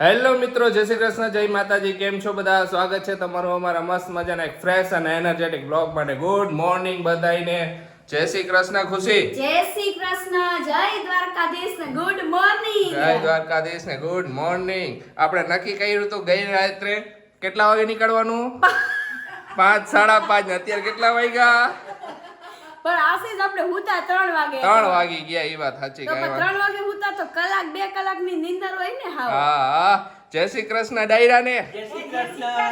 Hello મિત્રો જય શ્રી કૃષ્ણ જય માતાજી કેમ છો બધા? સ્વાગત છે તમારું અમારા મસ્ત મજાના એક ફ્રેશ અને એનર્જેટિક બ્લોગ માટે. ગુડ મોર્નિંગ બધાઈને જય શ્રી કૃષ્ણ ખુશી? જય શ્રી કૃષ્ણ જય દ્વારકાધીશ ને ગુડ મોર્નિંગ જય દ્વારકાધીશ ને ગુડ મોર્નિંગ આપણે નક્કી કર્યું હતું ગઈ રાત્રે કેટલા વાગે નીકળવાનું? પાંચ સાડા પાંચ અત્યારે કેટલા વાગ્યા? પણ આશીષ આપણે હુતા ત્રણ વાગે. ત્રણ વાગી ગયા એ વાત સાચી પણ ત્રણ વાગે હુતા તો કલાક બે કલાકની નીંદર હોય ને હા હા. જય શ્રી કૃષ્ણ ડાયરા ને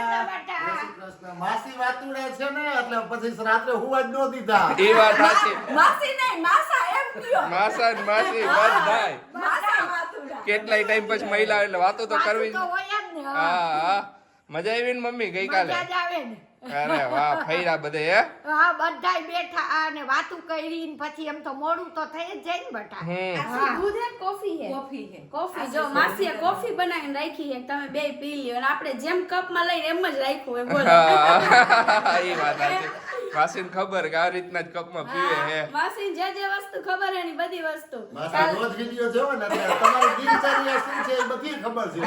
કૃષ્ણ. માસી વાતુડા છે ને એટલે પછી રાત્રે હુવા જ ન દીધા. એ વાત સાચી. માસી નહીં માસા એમ કયો. માસા ને માસી ભાઈ માસા વાતુડા. કેટલાય ટાઈમ પછી મહિલા એટલે વાતો તો કરવી જ. તો હોય જ ને હા. હા મજા આવી ને મમ્મી ગઈકાલે? મજા આવે ને. અરે વાહ ફૈરા બધે હે? હા બધાય બેઠા અને વાતું કરી ને પછી એમ તો મોડું તો થઈ જ જાય ને બટા. આ દૂધ હે? કોફી હે? કોફી હે. કોફી. જો માસીએ કોફી બનાવીને રાખી હે તમે બે પી લ્યો. અને આપણે જેમ કપમાં લઈને એમ જ રાખ્યું એ બોલો. એ વાત સાચી. માસીને ખબર કે આ રીતના જ કપમાં પીવે હે વાસીન જે જે વસ્તુ ખબર હે એની બધી વસ્તુ. માસી રોજ વિડિયો જોવો ને તમારી દિનચર્યા શું છે એ બધી ખબર છે.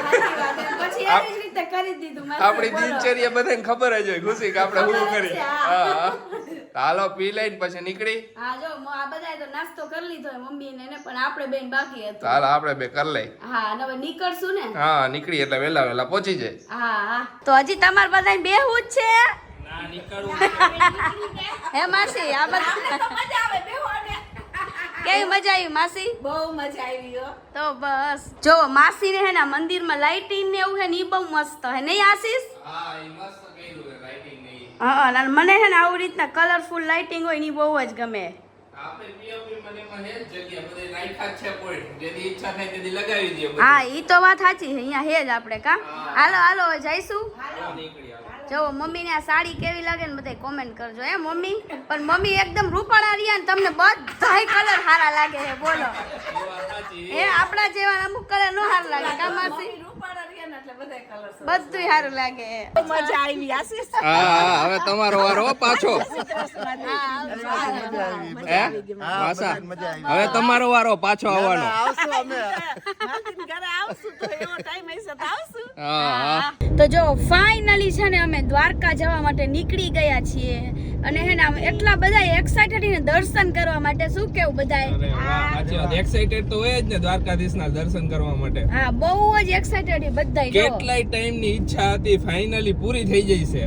પછી આવી જ રીતે કરી દીધું આપણી દિનચર્યા બધાને ખબર જ હોય ખુશી કે આપણે શું કરી. હા. હા. હા. હાલો પી લઈને પછી નીકળી. હા જો આ બધા તો નાસ્તો કરી લીધો હોય મમ્મી ને એને પણ આપણે બેન બાકી હતું. હાલ આપણે બે કરી લઈ. હા અને હવે નીકળશું ને? હા નીકળી એટલે વેલા વેલા પહોંચી જાય. હા હા. તો હજી તમારે બધાને બેહવું જ છે? હે માસી આ બધા મજા આવે બેહોને કેવી મજા આવી માસી? બહુ મજા આવી હો. તો બસ. જો માસી ને હે ને મંદિરમાં લાઇટિંગ ને એવું હે ને ઈ બહુ મસ્ત હે. નહીં આશીષ? હા એ મસ્ત કર્યું હે લાઇટિંગ ને ઈ. હા અને મને હે ને આવી રીતના કલરફુલ લાઇટિંગ હોય ને ઈ બહુ જ ગમે. માં હે ઈ તો વાત સાચી છે અહીંયા હે જ આપણે કા? હાલો હાલો જઈશું? હાલો. નીકળી હાલો. જો મમ્મી ને આ સાડી કેવી લાગે ને બધા કોમેન્ટ કરજો હે મમ્મી? પણ મમ્મી એકદમ રૂપાળા રહ્યા ને તમને બધાય કલર સારા લાગે છે બોલો. એ આપણા જેવા અમુક કલર નો સારા લાગે કા બધું સારું લાગે. મજા આવી આશીષ હા હવે તમારો વારો પાછો. હે હવે તમારો વારો પાછો આવવાનો. આવશું અમે. આવશું તો એવો ટાઈમ હશે તો આવશું. હા હા. તો જો ફાઇનલી છે ને અમે દ્વારકા જવા માટે નીકળી ગયા છીએ. અને હે ને એટલા બધા એક્સાઇટેડ ને દર્શન કરવા માટે શું કેવું વાત. એક્સાઇટેડ તો હોય જ ને દ્વારકાધીશના દર્શન કરવા માટે. હા બહુ જ એક્સાઇટેડ બધાય જો. કેટલાય ટાઈમની ઈચ્છા હતી ફાઇનલી પૂરી થઈ જઈ છે.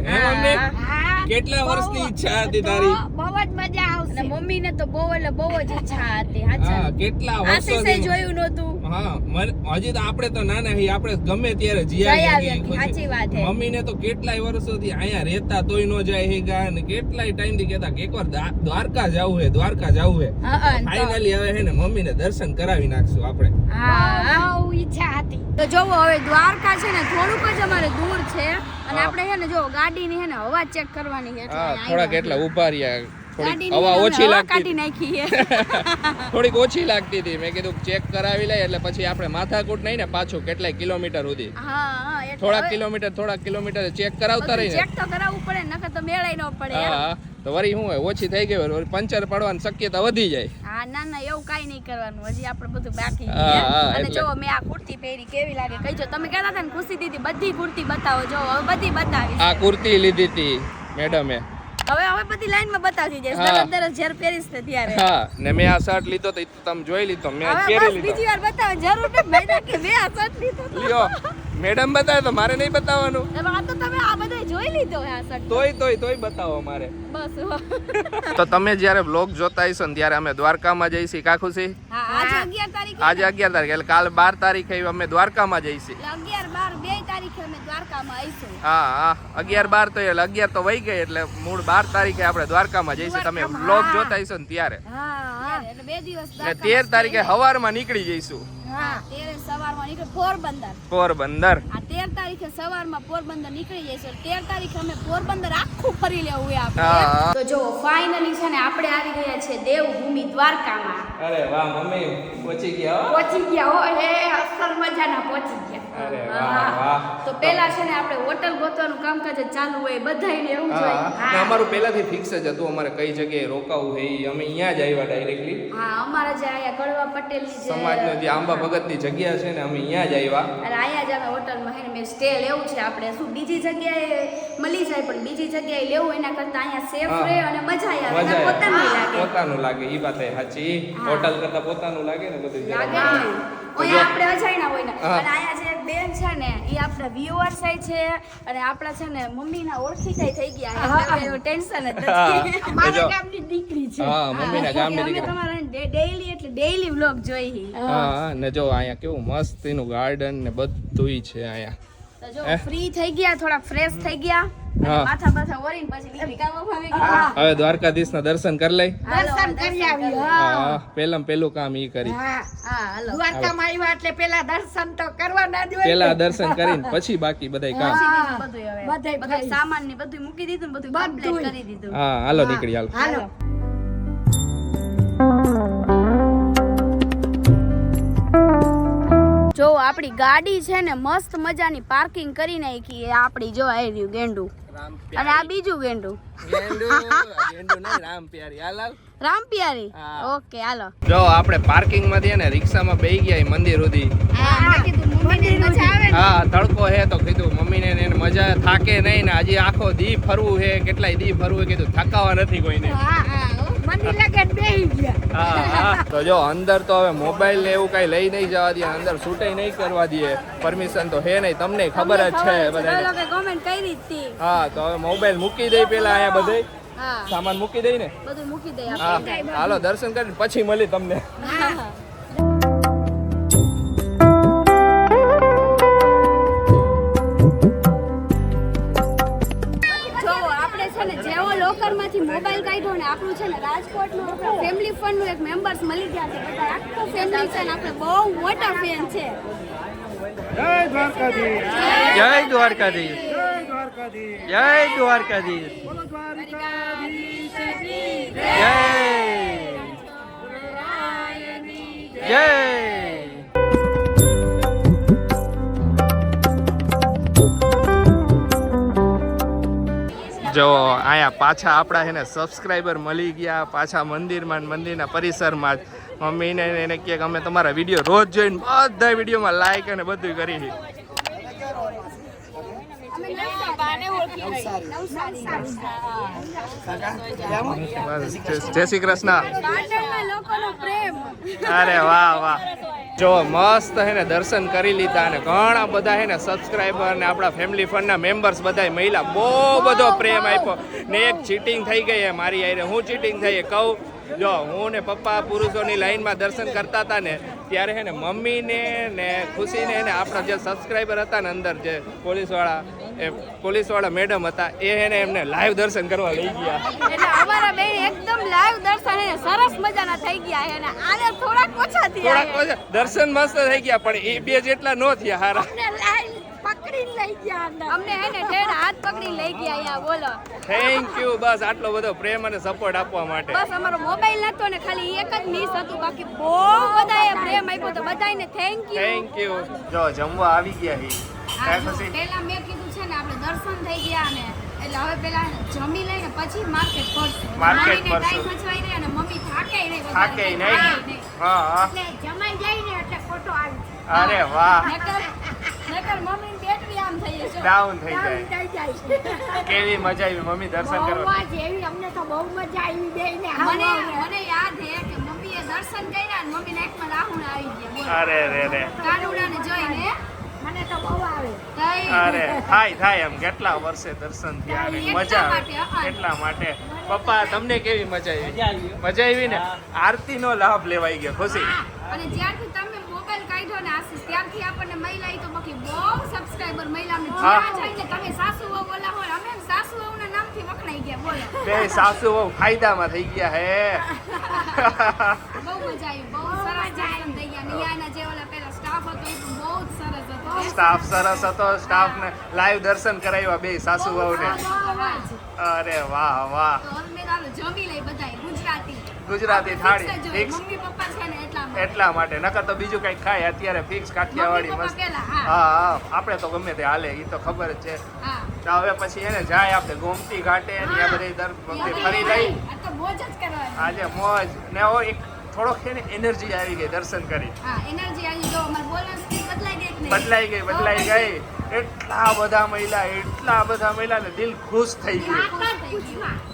કેટલા વર્ષની ઈચ્છા હતી તારી? બહુ જ મજા આવશે. મમ્મી ને તો બહુ એટલે બહુ જ ઈચ્છા હતી હા કેટલા વર્ષોથી જોયું નહોતું. હા હજી તો આપણે તો નાના હી આપણે ગમે ત્યારે ખુશી. સાચી વાત મમ્મી ને તો કેટલાય વર્ષોથી અહીંયા રહેતા તોય ન જાય હે ગા ને કેટલાય ટાઈમથી કેતા કે એકવાર દ્વારકા જવું હે દ્વારકા જવું હે. ફાઇનલી હવે હે ને મમ્મીને દર્શન કરાવી નાખશું આપણે. હા ઈચ્છા હતી. તો જોવો હવે દ્વારકા છે ને થોડુંક જ અમારે દૂર છે. અને આપણે હે ને જો ગાડીની હે ને હવા ચેક કરવાની હા થોડાક એટલા ઊભા રહ્યા. થોડીક હવા ઓછી લાગતી નાખી થોડીક ઓછી લાગતી હતી. મેં કીધું ચેક કરાવી લઈએ એટલે પછી આપણે માથાકૂટ નહીં ને પાછું કેટલાય કિલોમીટર સુધી. હા હવે કિલોમીટર થોડા કિલોમીટર ચેક કરાવતા રહીને. ચેક તો કરાવવું પડે નકર તો મેળાય ન પડે હા તો વળી શું હોય ઓછી થઈ ગઈ હોય પંચર પડવાની શક્યતા વધી જાય. હા ના ના એવું કાઈ નહીં કરવાનું. હજી આપણે બધું બાકી અને જો મેં આ કુર્તી પહેરી કેવી લાગે? કહીજો તમે કહેતા હતા ને ખુશી દીધી બધી કુર્તી બતાવો જો હવે બધી બતાવી આ કુર્તી લીધી હતી મેડમે. હવે હવે બધી લાઈનમાં બતાવતી જઈશ હા. દરજ જેર જ્યારે પહેરીશ ને ત્યારે. હા ને મેં આ શર્ટ લીધો તો તમે જોઈ લીધો મેં પહેરી લીધો. બીજી વાર બતાવો જરૂર નથી. મેં કે મેં આ શર્ટ લીધો લ્યો. મેડમ બતાવે તો મારે નહીં બતાવવાનું. તો તમે આ બધા જોઈ લીધો હે તોય તોય તોય બતાવો મારે. બસ તો તમે જ્યારે બ્લોગ જોતા હશો ને ત્યારે અમે દ્વારકામાં જઈશી કાખુશી ખુશી? આજે અગિયાર તારીખે. આજે અગિયાર તારીખ એટલે કાલ બાર તારીખે અમે દ્વારકામાં જઈશી. એટલે અગિયાર બે તારીખે અમે દ્વારકામાં આવીશું. હા હા અગિયાર બાર તો એટલે અગિયાર તો વહી ગઈ એટલે મૂળ બાર તારીખે આપણે દ્વારકામાં જઈશું. તમે બ્લોગ જોતા હશો ને ત્યારે. હા હા એટલે બે દિવસ ને તેર તારીખે સવારમાં નીકળી જઈશું. હા તેરે સવારમાં નીકળે પોરબંદર. પોરબંદર. આ તેર તારીખે સવારમાં પોરબંદર નીકળી જઈશું તેર તારીખે અમે પોરબંદર આખું ફરી લેવું આપણે. તો જો ફાઇનલી છે ને આપણે આવી ગયા છે દેવભૂમિ દ્વારકામાં. અરે વાહ મમ્મી પહોંચી ગયા હો. પહોંચી ગયા હો. હે અસલ મજાના પહોંચી ગયા. તો તો પેલા છે ને આપણે હોટલ ગોતવાનું કામકાજ ચાલુ હોય બધાયને એવું જ હોય. હા અમારું પહેલાથી ફિક્સ જ હતું. અમારે કઈ જગ્યાએ રોકાવું હે અમે અહીંયા જ આવ્યા ડાયરેક્ટલી હા અમારા જે આયા કડવા પટેલ જે સમાજનો જે આંબા ભગતની જગ્યા છે ને અમે અહીંયા જ આવ્યા. અને અહીંયા જ અમે હોટલમાં હે મેં સ્ટે લેવું છે આપણે. શું બીજી જગ્યાએ મળી જાય પણ બીજી જગ્યાએ લેવું એના કરતા અહીંયા સેફ રહે અને મજા આવે. પોતાનું લાગે. પોતાનું લાગે ઈ વાત સાચી. હોટલ કરતા પોતાનું લાગે ને બધું. લાગે જો- આપણે અજાણ્યા હોય ને. અને અહીંયા જે બેન છે ને એ આપણા થાય છે અને આપણા છે ને મમ્મીના ઓળખીતા થઈ ગયા. ટેન્શન જ નથી. મારા. ગામની દીકરી છે. હા મમ્મીના ગામની અમે દીકરી. તમારા ડેઈલી એટલે ડેઈલી વ્લોગ જોઈ. હા ને જો અહીંયા કેવું મસ્ત એનું ગાર્ડન ને બધુંય છે અહીંયા. તો જો ફ્રી થઈ ગયા થોડા ફ્રેશ થઈ ગયા. માથા પછી ફાવી હવે દ્વારકાધીશના દર્શન કરી લઈ. દર્શન કરી આવી હા. પેલા પેલું કામ ઈ કરી. હા. હા હાલો. દ્વારકામાં આવ્યા એટલે પેલા દર્શન તો કરવાના જ હોય. પેલા દર્શન કરીને પછી બાકી બધાય કામ. બધું હવે. બધાય બધું સામાન ને બધું મૂકી દીધું બધું કમ્પ્લીટ કરી દીધું. હા હાલો નીકળી હાલો. હાલો. જો આપણી ગાડી છે ને મસ્ત મજાની પાર્કિંગ કરી નાખી એ આપણી જો આવી રહ્યું ગેંડું. અને આ બીજું ગેંડું. રામ પ્યારી. ઓકે હાલો. જો આપણે પાર્કિંગમાંથી ને રિક્ષામાં બેહી ગયા મંદિર સુધી. હા કીધું મમ્મીને મજા આવે ને? હા તડકો હે તો કીધું મમ્મીને ને એને મજા થાકે નહીં ને હજી આખો દી ફરવું હે કેટલાય દી ફરવું કીધું થકાવા નથી કોઈને. તો જો અંદર તો હવે મોબાઈલ ને એવું કઈ લઈ નહીં જવા દે અંદર શૂટે નહીં કરવા દે પરમિશન તો હે નહીં તમને ખબર જ છે બધા લોકો કરી હતી હા તો હવે મોબાઈલ મૂકી દઈ પેલા અહીંયા બધે. સામાન મૂકી દઈ ને. બધું મૂકી દઈ હા હાલો દર્શન કરીને પછી મળી તમને. ફેમિલી ફંડનું એક મેમ્બર્સ મળી ગયા છે. બધા આખો ફેમિલી છે ને આપણે બહુ મોટા ફેન છે. જય દ્વારકાધીશ. જય દ્વારકાધીશ. જય. જય. જો અહીંયા પાછા આપણા છે ને સબસ્ક્રાઈબર મળી ગયા, પાછા મંદિરમાં મંદિરના પરિસરમાં જ. મમ્મીને એને કહે કે અમે તમારા વીડિયો રોજ જોઈને બધા વિડીયોમાં લાઈક અને બધું કરી છે. બસ, જય- શ્રી કૃષ્ણ. અરે વાહ વાહ. જો મસ્ત હે ને દર્શન કરી લીધા અને ઘણા બધા હે ને સબસ્ક્રાઈબર ને આપણા ફેમિલી ફંડના મેમ્બર્સ બધા મહિલા બહુ બધો પ્રેમ આપ્યો. ને એક ચીટિંગ થઈ ગઈ હે મારી આઈને હું ચીટિંગ થઈ કહું? જો હું ને પપ્પા પુરુષોની લાઈનમાં દર્શન કરતા હતા ને ત્યારે હે ને મમ્મીને ને ખુશીને ને આપણા જે સબસ્ક્રાઈબર હતા ને અંદર જે પોલીસવાળા એ પોલીસવાળા મેડમ હતા એ હે ને એમને લાઈવ દર્શન કરવા લઈ ગયા. એટલે અમારા બેન એકદમ લાઈવ દર્શન સરસ મજાના થઈ ગયા હે ને આને થોડાક ઓછા થયા દર્શન મસ્ત થઈ ગયા પણ એ બે જેટલા નો થયા હારા. પકડીને લઈ ગયા અમને હે ને ઠેર હાથ પકડી લઈ ગયા અહીંયા બોલો. થેન્ક યુ બસ આટલો બધો પ્રેમ અને સપોર્ટ આપવા માટે. બસ અમારો મોબાઈલ નતો ને ખાલી એક જ મિસ હતું બાકી બહુ બધાએ પ્રેમ આપ્યો તો બધાને થેન્ક યુ થેન્ક યુ જો જમવા આવી ગયા હી. પહેલા મેં કીધું છે ને આપણે દર્શન થઈ ગયા ને એટલે હવે પેલા જમી લઈને પછી માર્કેટ પડશે. માર્કેટ પડશે. ટાઈમ અને મમ્મી થાકે નહીં થાકે નહીં. નહીં. હા હા. એટલે જમાઈ જાય ને એટલે ફોટો આવી અરે વાહ. નકર નકર બેટરી આમ થઈ જશે. ડાઉન થઈ જાય. કેવી મજા આવી મમ્મી દર્શન કરવા. જ એવી અમને તો બહુ મજા આવી બેયને. મને હાવ હાવ. મને યાદ હે કે મમ્મીએ દર્શન કર્યા ને મમ્મી નાકમાં રાહુણ આવી ગયા. અરે રે રે કાનુડાને જોઈને મને તો બહુ આવે. અરે થાય થાય એમ. કેટલા વર્ષે દર્શન થયા અને મજા આવે. એટલા માટે. પપ્પા તમને કેવી મજા આવી? મજા આવી. ને? આરતી નો લાભ લેવાઈ ગયો. ખુશી? અને જ્યારથી તમે કાઢ્યો ને આશીષ. ત્યારથી આપણને મહિલા તો બાકી બહુ સબસ્ક્રાઇબર મહિલા અમને હા. જ્યાં જઈને તમે સાસુ વહુ બોલા હોય અમે સાસુ વહુના નામથી વખણાઈ ગયા બોલો. બે સાસુ ફાયદા ફાયદામાં થઈ ગયા હે. બહુ મજા આવી બહુ સરસ દર્શન થઈ ગયા. નિયાના જે ઓલા પેલા સ્ટાફ હતો એ બહુ જ સરસ હતો. સ્ટાફ સરસ હતો. સ્ટાફ ને લાઈવ દર્શન કરાવ્યા બે સાસુ વહુને. અરે વાહ વાહ. તો અમે ચાલો જમી લઈ બધાય ગુજરાતી. ગુજરાતી થાળી. ફિક્સ એટલા માટે. નકર તો બીજું કઈ ખાય. અત્યારે ફિક્સ કાઠિયાવાડી મસ્ત. હા. હા. આપણે તો ગમે તે હાલે એ તો ખબર જ છે. તો હવે પછી એને જાય આપણે ગોમતી ઘાટે આ બધી દર વખતે ફરી લઈ. આજે મોજ. ને હો એક થોડોક છે ને એનર્જી આવી ગઈ દર્શન કરી. બદલાઈ ગઈ બદલાઈ ગઈ બદલાઈ ગઈ. એટલા બધા મહિલા એટલા બધા મહિલા ને દિલ ખુશ થઈ ગયું.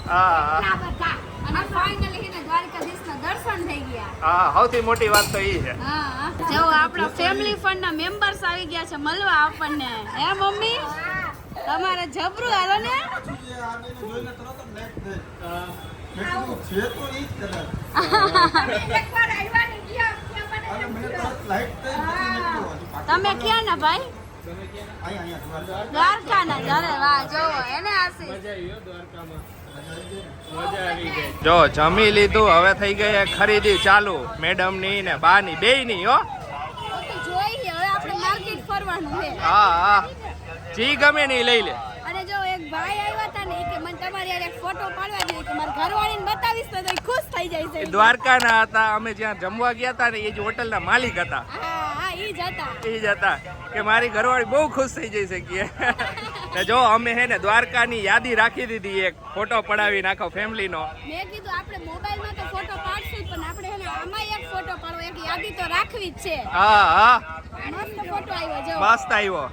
હા. હા. આ બધા. અને finally એને દ્વારકાધીશના દર્શન થઈ ગયા. હા સૌથી મોટી વાત તો એ છે. જો આપણા ફેમિલી ફંડ ના મેમ્બર્સ આવી ગયા છે મળવા આપણને. હે મમ્મી? તમારે જબરું હાલો ને? તમે ક્યાં ના ભાઈ? જો જમી લીધું હવે થઈ ગઈ ખરીદી ચાલુ. મેડમની ને બા ની બે ની હો હા હા. જી ગમે નહીં લઈ લે. અને જો એક ભાઈ આવ્યા હતા ને કે મને તમારી હારે એક ફોટો પાડવા જોઈએ કે મારા ઘરવાળીને બતાવીશ તો ખુશ થઈ જાય છે. દ્વારકા ના હતા અમે જ્યાં જમવા ગયા હતા ને એ જ હોટલ ના માલિક હતા. ઈ જ હતા. એ જ હતા કે મારી ઘરવાળી બહુ ખુશ થઈ જઈ શકીએ જો અમે હે ને દ્વારકાની યાદી રાખી દીધી એક ફોટો પડાવી નાખો ફેમિલી નો મેં કીધું આપણે મોબાઈલમાં તો ફોટો પાડશું પણ આપણે હે ને આમાં એક ફોટો પાડો એક યાદી તો રાખવી જ છે. હા હા. મસ્ત ફોટો આવ્યો જો. મસ્ત આવ્યો.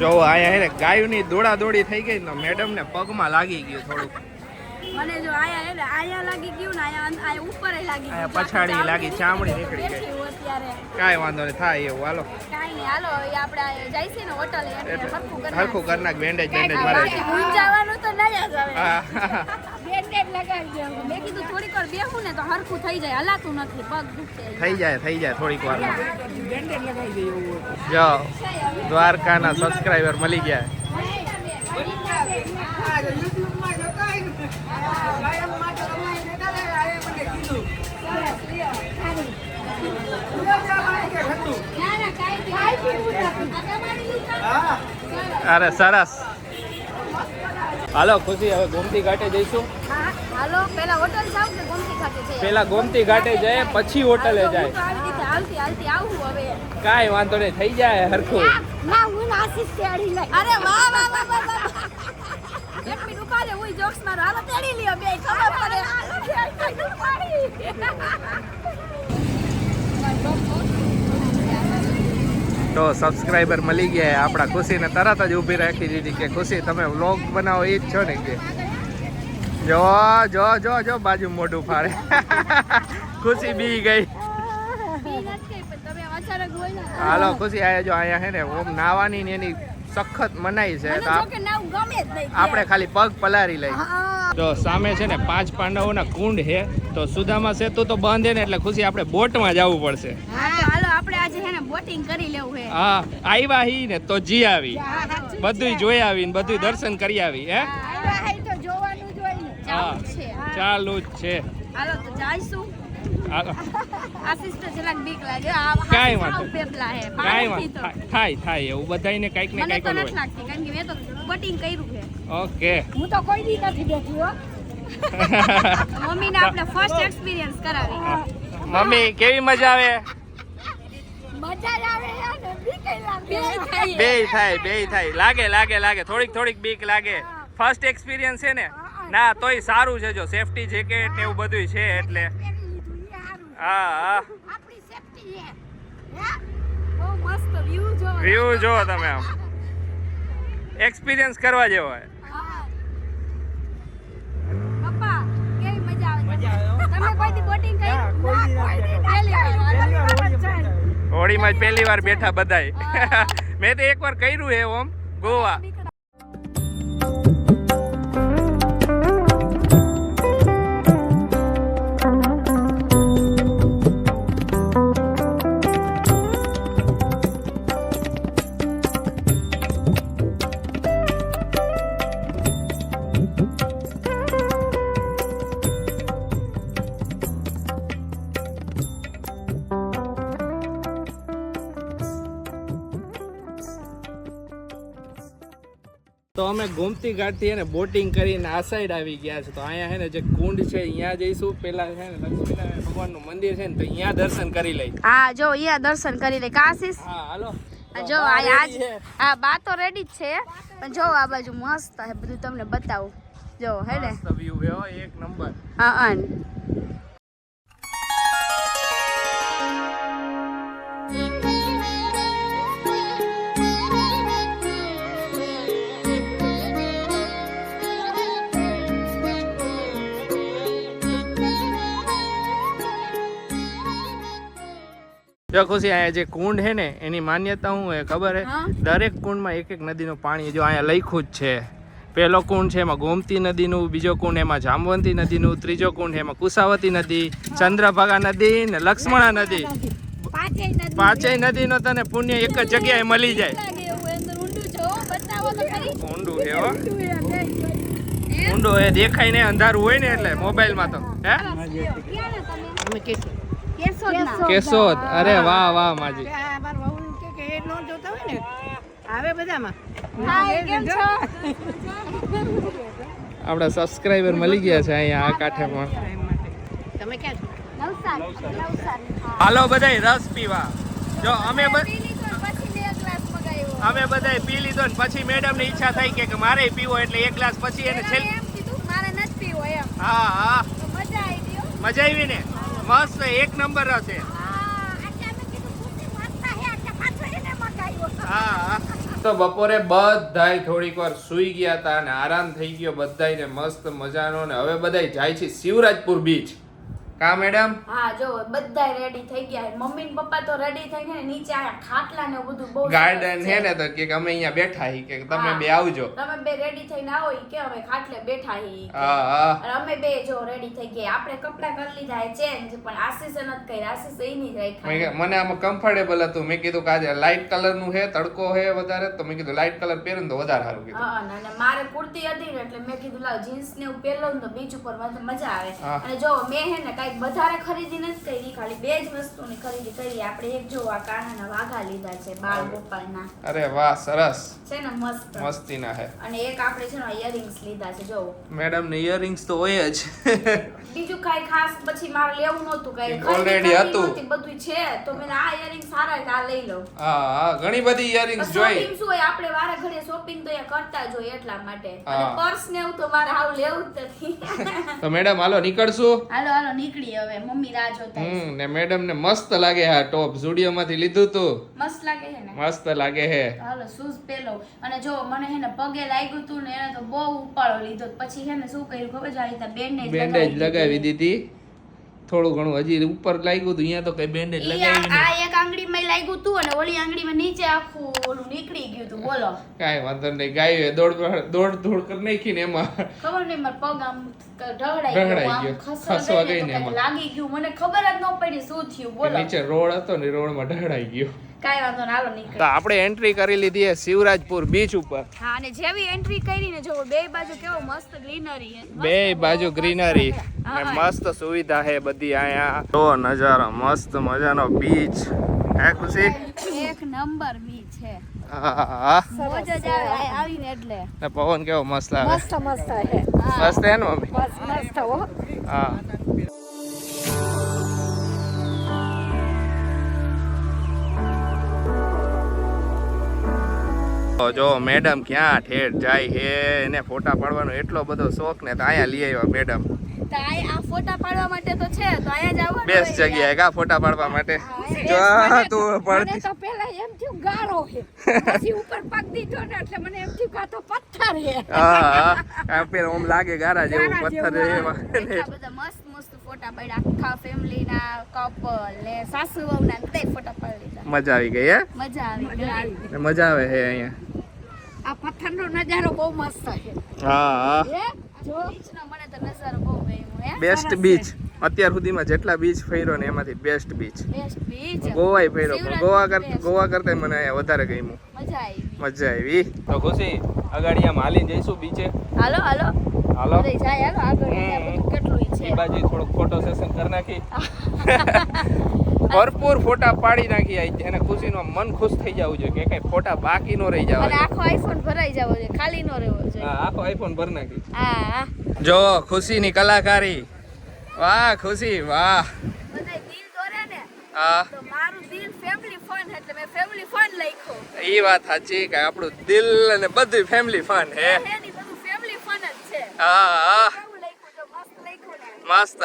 જો આયા હે ને ગાયુંની દોડા દોડી થઈ ગઈ ને મેડમ ને પગમાં લાગી ગયું થોડુંક. મને જો આયા હે ને આયા લાગી ગયું ને આયા આયા ઉપર લાગી ગયું. પછાડી લાગી, ચામડી નીકળી ગઈ. અત્યારે. કાંઈ વાંધો નહીં થાય એવું હાલો. કાંઈ નહીં હાલો એ આપણે જાય છે ને હોટલ એટલે હરખું કરી નાખ બેન્ડેજ બેન્ડેજ મારે. ગુંજાવાનું તો નહીં જ હવે હા લગાવી દેવું મેં કીધું થોડીક વાર બેહું ને તો હરખું થઈ જાય હલાતું નથી પગ દુખે થઈ જાય થઈ જાય થોડીક વાર. જો દ્વારકાના સબસ્ક્રાઈબર મળી ગયા. અરે સરસ હાલો ખુશી હવે ગોમતી ઘાટે જઈશું હાલો પેલા હોટલ જાવ કે ગમતી પેલા ઘાટે જાય પછી હોટલે જાય હાલતી હાલતી હાલતી આવું હવે કાંઈ વાંધો નહીં થઈ જાય હરખું ના હું આશીષ તેડી લઈ અરે વાહ વાહ વાહ વાહ વાહ એક મિનિટ ઊભા રે હું જોક્સ મારો હાલો તેડી લ્યો બે ખબર પડે તો સબસ્ક્રાઈબર મળી ગયા આપણા ખુશીને તરત જ ઊભી રાખી દીધી કે ખુશી તમે વ્લોગ બનાવો એ જ છો ને કે? જો જો જો જો બાજુ મોઢું ફાડે. ખુશી બી ગઈ. હાલો ખુશી આયા જો અહીંયા હે ને ઓમ નાવાની ને એની સખત મનાઈ છે. તો જો આપ- કે નાવું ગમે જ નહીં આપણે ખાલી પગ પલારી લઈ તો સામે છે ને પાંચ પાંડવોના કુંડ છે. તો સુદામા સેતુ તો બંધ ને એટલે ખુશી આપણે બોટમાં જવું પડશે. હાલો. આપણે આજે હે ને બોટિંગ કરી લેવું હે હા આવ્યા હી ને તો જી આવી. બધું જોઈ આવી. ને બધું દર્શન કરી આવી હે? આવ્યા હે તો જોવાનું જ હોય ને. હા છે. ચાલુ જ છે. હાલો તો જઈશું. આશીષ તો જરાક બીક લાગે. આ વાંધો પેપલા હે કાંઈ વાંધો થાય- થાય થાય એવું બધાયને કંઈક ને મને તો નથી લાગતી કારણ કે મેં તો બોટિંગ કર્યું છે. ઓકે. હું તો કોઈ દી નથી બેઠી હો. મમ્મીને આપણે ફર્સ્ટ એક્સપિરિયન્સ કરાવી. મમ્મી કેવી મજા આવે મજા જ આવે યાર ને બીક લાગે બે થાય બે થાય લાગે લાગે લાગે. થોડીક થોડીક બીક લાગે. ફર્સ્ટ એક્સપિરિયન્સ છે ને? ના તોય સારું છે જો. સેફટી જેકેટ ને એવું બધું છે એટલે. હા હા. આપણી સેફટી છે. હે? બહુ મસ્ત વ્યૂ જો તમે. આમ. એક્સપિરિયન્સ કરવા જેવો હોય. પપ્પા કેવી મજા આવે તમને? તમે કોઈ દી બોટિંગ કરી? ના કોઈ દી પહેલી વાર. હોળીમાં જ પહેલી વાર બેઠા બધાય. મેં તો એકવાર કર્યું હે ઓમ ગોવા. અમે ગોમતી ઘાટથી એને બોટિંગ કરીને આ સાઈડ આવી ગયા છે. તો અહીંયા છે ને જે કુંડ છે અહીંયા જઈશું. પેલા છે ને લક્ષ્મીનારાયણ ભગવાનનું મંદિર છે ને તો અહીંયા દર્શન કરી લઈ હા જો અહીંયા દર્શન કરી લઈ કાશીસ? હા હાલો. જો આજ હા બા તો રેડી જ છે. પણ જો આ બાજુ મસ્ત છે બધું તમને બતાવું. જો હે ને? મસ્ત વ્યૂ એક નંબર હા અન જો ખુશી અહીંયા જે કુંડ છે ને એની માન્યતા શું એ ખબર હે? દરેક કુંડમાં એક એક નદીનું પાણી જો અહીંયા લખ્યું જ છે. પહેલો કુંડ છે એમાં ગોમતી નદીનું બીજો કુંડ એમાં જામવંતી નદીનું ત્રીજો કુંડ એમાં કુસાવતી નદી ચંદ્રભાગા નદી ને લક્ષ્મણા નદી. પાંચેય નદીનો તને પુણ્ય એક જ જગ્યાએ મળી જાય. ઊંડું છે હો ઊંડું એ દેખાય ને અંધારું હોય ને એટલે મોબાઈલમાં તો. હે. કેશોદ. અરે વાહ વાહ માજી. આપડા મારા વહુ કે કે એ નો જોતા હોય ને. આવે બધામાં. હાય કેમ છો? આપણા સબસ્ક્રાઇબર મળી ગયા છે અહીંયા આ કાંઠે પણ હાલો બધાય રસ પીવા. જો અમે અમે બધાય પી લીધો ને પછી મેડમની ઈચ્છા થઈ કે કે મારે પીવો એટલે એક ગ્લાસ પછી એને છેલ્લે એમ કીધું મારે નથી પીવો એમ. હા હા. મજા આવી મજા આવી ને? મસ્ત એક નંબર હશે. તો બપોરે બધાય થોડીક વાર સુઈ ગયા હતા અને આરામ થઈ ગયો. બધાય ને મસ્ત મજાનો ને હવે બધાય જાય છે શિવરાજપુર બીચ કા મેડમ? હા જો બધા રેડી થઈ ગયા મમ્મી ને પપ્પા તો રેડી થઈ ગયા નીચે આ ખાટલા ને બધું બહુ ગાર્ડન છે ને તો કે અમે અહીંયા બેઠા હી કે તમે બે આવજો. તમે બે રેડી થઈને આવો ઈ કે અમે ખાટલે બેઠા હી હા હા. અને અમે બે જો રેડી થઈ ગયા. આપણે કપડા કરી લીધા ચેન્જ પણ આશીષ નથી કરી આશીષ એની જ રાખ્યા મને આમાં કમ્ફર્ટેબલ હતું. મેં કીધું કે આજે લાઇટ કલરનું હે તડકો હે વધારે તો મેં કીધું લાઇટ કલર પહેરું તો વધારે સારું કીધું. હા અને મારે કુર્તી હતી ને એટલે મેં કીધું લાવ જીન્સ ને એવું પહેરું ને તો બીચ ઉપર મજા આવે. અને જો મેં હે ને કાંઈક વધારે ખરીદી નથી કરી ખાલી બે જ વસ્તુની ખરીદી કરી. આપણે એક જો આ કાણાના વાઘા લીધા છે બાળ ગોપાલના. અરે વાહ સરસ. છે ને મસ્ત. મસ્તીના હે. અને એક આપણે છે ને ઇયરિંગ્સ લીધા છે જો. મેડમ ને ઇયરિંગ્સ તો હોય જ. બીજું કાઈ ખાસ પછી મારે લેવું નહોતું કાઈ. કરવી હતું. બધું છે. તો મેં આ ઇયરિંગ સારા છે, આ લઈ લઉં હા હા ઘણી બધી ઇયરિંગ્સ જોઈ. શોપિંગ શું હોય? આપણે વારે ઘડીએ શોપિંગ તો એ કરતા જ હોય એટલા માટે. અને પર્સ ને એવું તો મારે હાવ લેવું જ નથી. તો મેડમ હાલો નીકળશું. હાલો હાલો નીકળી હવે મમ્મી રાહ જોતા હમ ને મેડમ ને મસ્ત લાગે આ ટોપ ઝુડિયો માંથી લીધું તું. મસ્ત લાગે છે ને? મસ્ત લાગે હે. હાલો શૂઝ પહેલો. અને જો મને હે ને પગે લાગ્યું તું ને એને તો બહુ ઉપાડો લીધો. પછી હે ને શું કર્યું ખબર છે? આ બેન્ડેજ લગાવી દીધી. થોડું ઘણું હજી ઉપર લાગ્યું હતું અહીંયા તો કઈ બેન્ડેજ લગાવી આ એક એક આંગળીમાં લાગ્યું તું અને ઓલી આંગળીમાં નીચે આખું ઓલું નીકળી ગયું તું બોલો. કાઈ વાંધો નહીં ગાય દોડ દોડ ધોડ કરી નાખી ને એમાં ખબર નહીં મારા પગ આમ ઢળાઈ ગયો ખસવા ગઈ ને એમાં. લાગી ગયું. મને ખબર જ ન પડી શું થયું બોલો. નીચે રોડ હતો ને રોડમાં ઢળાઈ ગયો. કાંઈ વાંધો ના હાલો નીકળ તો આપણે એન્ટ્રી કરી લીધી છે શિવરાજપુર બીચ ઉપર. હા અને જેવી એન્ટ્રી કરી ને જો બે બાજુ કેવો મસ્ત ગ્રીનરી બે બાજુ ગ્રીનરી અને મસ્ત સુવિધા છે બધી અહીંયા. તો નજારો મસ્ત મજાનો બીચ હે ખુશી? એક નંબર બીચ છે. પવન કેવો મસ્ત આવે. મસ્ત મસ્ત હે. મસ્ત હે ને મમ્મી? મસ્ત હો. હા. જો મેડમ ક્યાં ઠેઠ જાય હે? એને ફોટા પાડવાનો એટલો બધો શોખ ને તો અહીંયા લઈ આવ્યા મેડમ. તો આ આ ફોટા પાડવા માટે તો છે તો અહીંયા જ આવવાનું બેસ્ટ જગ્યા કા ફોટા પાડવા માટે? જો તું પડતી. તો પહેલા એમ થયું ગારો હે. પછી ઉપર પગ દીધો ને એટલે મને એમ થયું કા તો પથ્થર હે. હા હા. ઓમ લાગે ગારા જેવું પથ્થર બધા મસ્ત મસ્ત ફોટા પાડ્યા. આખા ફેમિલી ના કપલ ને સાસુ વહુ ના બધા ફોટા પાડી લીધા મજા આવી ગઈ હે? મજા આવી ગઈ. મજા આવે હે અહીંયા? આ પથ્થરનો નજારો બહુ મસ્ત છે. હા હા. જો. બીચનો મને તો નજારો બહુ ગમ્યો હે? બેસ્ટ બીચ અત્યાર સુધીમાં જેટલા બીચ ફર્યો ને એમાંથી બેસ્ટ બીચ બેસ્ટ બીચ ગોવાય ફર્યો પણ ગોવા કરતા ગોવા કરતા મને અહીંયા વધારે ગમ્યું. મજા આવી. મજા આવી. તો ખુશી અગાડી આમ હાલી જઈશું બીચે હાલો હાલો. હાલો. જાય હાલો. આગળ કેટલું એ છે. બાજુ થોડુંક ફોટો સેશન કરી નાખી. ભરપૂર ફોટા પાડી નાખી આવી એને ખુશીનું મન ખુશ થઈ જવું જોઈએ કે કઈ ફોટા બાકી નો રહી જવા આખો આઈફોન ભરાઈ જવો જોઈએ ખાલી નો રહેવો જોઈએ. હા આખો આઈફોન ભર નાખી. હા જો ખુશીની કલાકારી. વાહ ખુશી વાહ. હા. એ વાત સાચી કે આપણું દિલ અને બધું ફેમિલી ફન હે હે. લખ્યું મસ્ત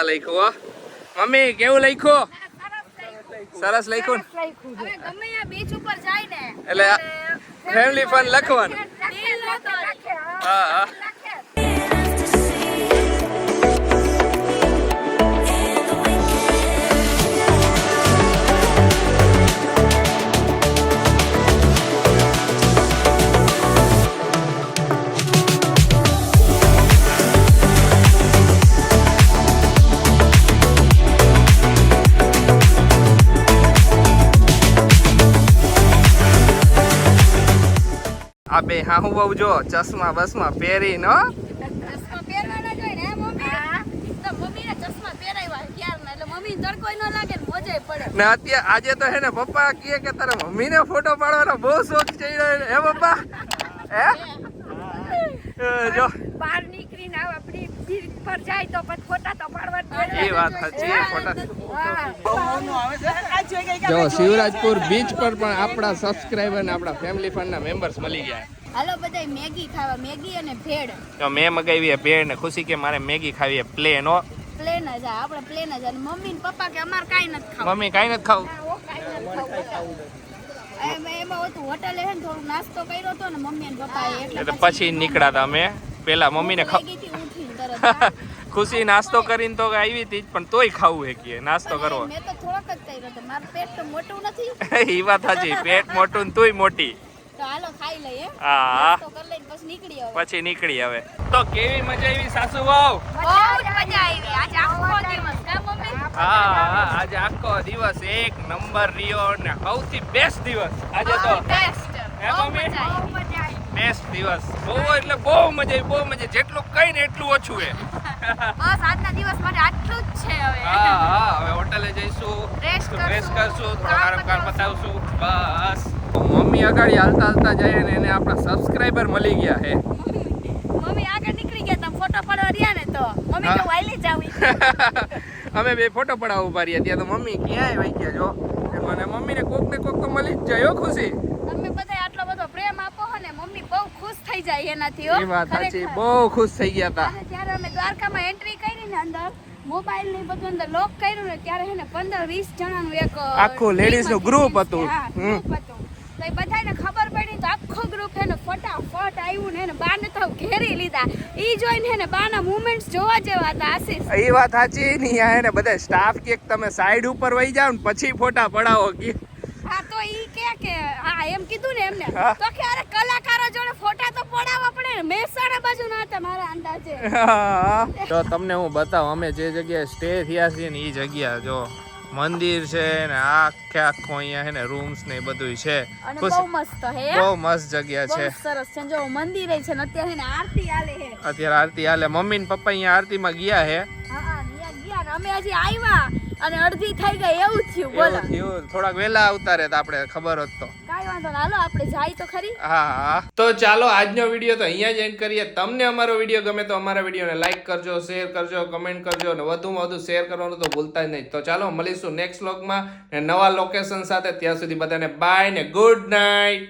મમ્મી કેવું લખ્યું? સરસ લખ્યું? હવે ગમે ત્યાં બીચ ઉપર જાય ને એટલે ફેમિલી ફન લખવાનું. હા હા આ બે હા બહુ જો ચશ્મા બસમાં પહેરી નો ચશ્મા પહેરવાના જ ને, હે મમ્મી? તો મમ્મીને ચશ્મા પહેરાવ્યા ક્યારના, એટલે મમ્મીને તડકોય ન લાગે ને મોજેય પડે. અત્યારે આજે તો હે ને પપ્પા કહે કે તારા મમ્મીને ફોટો પાડવાનો બહુ શોખ છે હે પપ્પા? હે? જો. બહાર નીકળીને આવ આપણી પર જાય તો જ શિવરાજપુર બીચ પર પણ આપણા સબસ્ક્રાઇબર ને આપણા ફેમિલી ફંડના મેમ્બર્સ મળી ગયા. હાલો બધાય મેગી ખાવા મેગી અને ભેળ. તો મેં મગાવી ભેળ ને ખુશી કે મારે મેગી ખાવી પ્લેન હો. પ્લેન જ આપણે પ્લેન જ. અને મમ્મી ને પપ્પા કે અમારે કાંઈ નથી ખાવું. મમ્મી કાંઈ નથી ખાવું. એમાં એમાં હતું હોટલે હે ને નાસ્તો કર્યો હતો ને મમ્મી અને પપ્પાએ એટલે પછી નીકળ્યા હતા અમે. પેલા મમ્મીને ને ખા ખુશી નાસ્તો કરીને તો આવી હતી જ, પણ તોય ખાવું હે કે નાસ્તો કરવો. મેં તો થોડોક જ કર્યો તો મારું પેટ તો મોટું નથી. એ વાત સાચી પેટ મોટું ને તુંય મોટી. તો હાલો ખાઈ લઈએ. હા. તો કરી લઈને પછી નીકળી આવે પછી નીકળી આવે તો કેવી મજા આવી સાસુ વાવ બહુ જ મજા આવી. આજે આખો દિવસ કા મમ્મી? હા હા આજે આખો દિવસ એક નંબર રહ્યો ને સૌથી બેસ્ટ દિવસ. આજે તો બેસ્ટ હે બહુ મજા આવી. બેસ્ટ દિવસ. બહુ એટલે બહુ મજા બહુ મજા જેટલું કઈ ને એટલું ઓછું એ. બસ આજના દિવસ માટે આટલું જ છે હવે. હા હા હવે હોટલે જઈશું. રેસ્ટ કરશું, થોડો આરામ કામ પતાવશું. બસ. મમ્મી આગળ હાલતા હાલતા જાય ને એને આપણા સબસ્ક્રાઇબર મળી ગયા હે મમ્મી આગળ નીકળી ગયા તમે ફોટો પાડવા રહ્યા ને તો. મમ્મી તો કે વાયલી જાવી અમે બે ફોટો પડાવવા ઊભા રહ્યા ત્યાં તો મમ્મી ક્યાંય વહી ગયા જો મને મમ્મીને કોક ને કોક તો મળી જ જાય ખુશી તમે બધા આટલો બધો પ્રેમ આપો હો ને મમ્મી બહુ ખુશ થઈ જાય એનાથી એ વાત સાચી. બહુ ખુશ થઈ ગયા હતા જ્યારે અમે દ્વારકામાં એન્ટ્રી કરી ને અંદર મોબાઈલ ને બધું અંદર લોક કર્યું ને ત્યારે હે ને પંદર વીસ જણાનું એક આખું ladies નું ગ્રુપ હતું. હતું. તો એ બધાને ખબર પડી તો આખો ગ્રુપ હે ને ફટાફટ આવ્યું ને એને બાને તો ઘેરી લીધા. ઈ જોઈને હે ને બાના મૂવમેન્ટ્સ જોવા જેવા હતા આશીષ. એ વાત સાચી. નહીં આ ને બધા સ્ટાફ કે તમે સાઈડ ઉપર વહી જાવ ને પછી ફોટા પડાવો કે. હા તો ઈ કે કે હા એમ કીધું ને એમને. તો કે અરે કલાકારો જોડે ફોટા તો પડાવવા પડે ને મહેસાણા બાજુ ના હતા મારા અંદાજે. તો તમને હું બતાવું અમે જે જગ્યાએ સ્ટે થયા છીએ ને એ જગ્યા જો મંદિર છે ને આખે આખો અહીંયા છે ને રૂમ્સ ને બધું છે. બહુ મસ્ત હે બહુ મસ્ત જગ્યા છે. સરસ છે. જો મંદિરે છે ને અત્યારે ને આરતી આલે હે. અત્યારે આરતી હાલે. મમ્મી ને પપ્પા અહીંયા આરતીમાં ગયા હે? હા હા ગયા અમે હજી આવ્યા. અને અડધી થઈ ગઈ એવું થયું બોલો. એવું થોડાક વહેલા આવતા તો આપણે ખબર હોત તો. કાઈ વાંધો ના હાલો આપણે જાય તો ખરી. હા હા તો ચાલો આજનો વીડિયો તો અહીંયા જ એન્ડ કરીએ. તમને અમારો વીડિયો ગમે તો અમારા વિડીયોને લાઈક કરજો શેર કરજો કમેન્ટ કરજો અને વધુમાં વધુ શેર કરવાનું તો ભૂલતા જ નહીં. તો ચાલો મળીશું નેક્સ્ટ વ્લોગમાં ને નવા લોકેશન સાથે ત્યાં સુધી બધાને બાય ને ગુડ નાઇટ